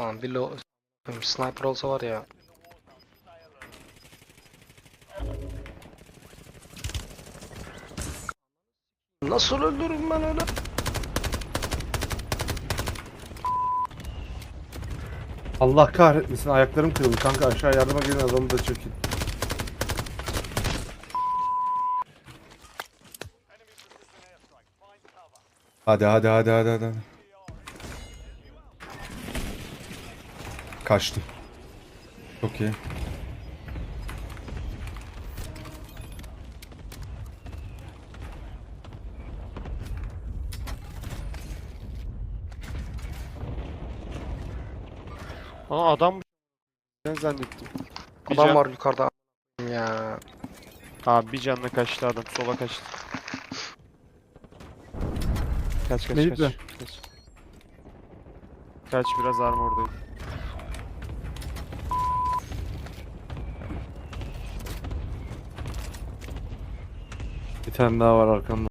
Lan bir lo sniper olsa var ya. Nasıl öldürürüm ben öyle? Allah kahretmesin ayaklarım kırıldı kanka aşağı yardıma gelin adamı da çekin. Hadi hadi hadi hadi hadi. Kaçtı. Çok iyi. Aa adam ben zannettim. Bir Adam can- var yukarıda. Ya. Abi bir canla kaçtı adam. Sola kaçtı. Kaç kaç Melih kaç. de. Kaç. Kaç biraz armordayım. Bir tane daha var arkamda.